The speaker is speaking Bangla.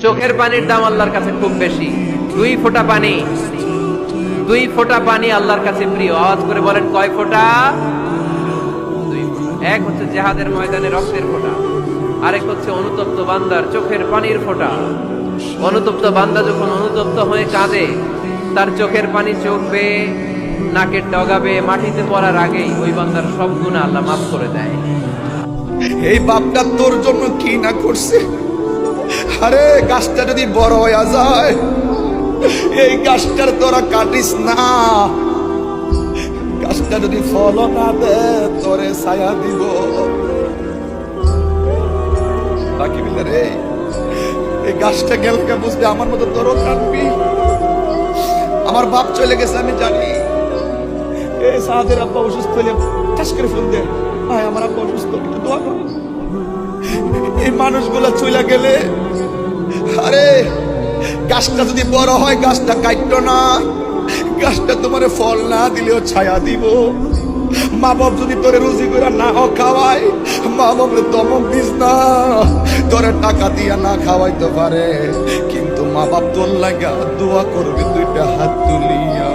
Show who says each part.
Speaker 1: চোখের পানির দাম আল্লাহর কাছে খুব বেশি। দুই ফোঁটা পানি। দুই ফোঁটা পানি আল্লাহর কাছে প্রিয়। আওয়াজ করে বলেন, কয় ফোঁটা? দুই ফোঁটা। এক হচ্ছে জেহাদের ময়দানে রক্তের ফোঁটা। আরেক হচ্ছে অনুতপ্ত বান্দার চোখের পানির ফোঁটা। অনুতপ্ত বান্দা যখন অনুতপ্ত হয়ে কাঁদে, তার চোখের পানি চোখ বেয়ে নাকের ডগাবে, মাটিতে পড়ার আগেই ওই বান্দার সব গুণা আল্লাহ মাফ করে দেয়।
Speaker 2: এই বাপটা তোর জন্য কি না করছে। আরে, গাছটা যদি বড় হয়ে যায়, এই গাছটার তোরা কাটিস না। গাছটা যদি ফল না দে, তোরে ছায়া দিব। বাকি রে, এই গাছটা গেলে বুঝবে আমার মতো তোরও কাটবি? আমার বাপ চলে গেছে, আমি জানি। এই সাহাদের আব্বা অসুস্থ হলে ঠাস করে ফোন দে। ভাই আমার আব্বা অসুস্থ, একটু দোয়া কর। এই মানুষগুলা চলে গেলে আরে, গাছটা যদি বড় হয়, গাছটা কাটতো না। গাছটা তোমার ফল না দিলেও ছায়া দিব। মা বাপ যদি তোরে রুজি করে না খাওয়াই মা বাপরে তমক দিস না তোরে টাকা দিয়া না খাওয়াইতে পারে, কিন্তু মা বাপ তোর লাগা দোয়া করবে, দুইটা হাত তুলিয়া।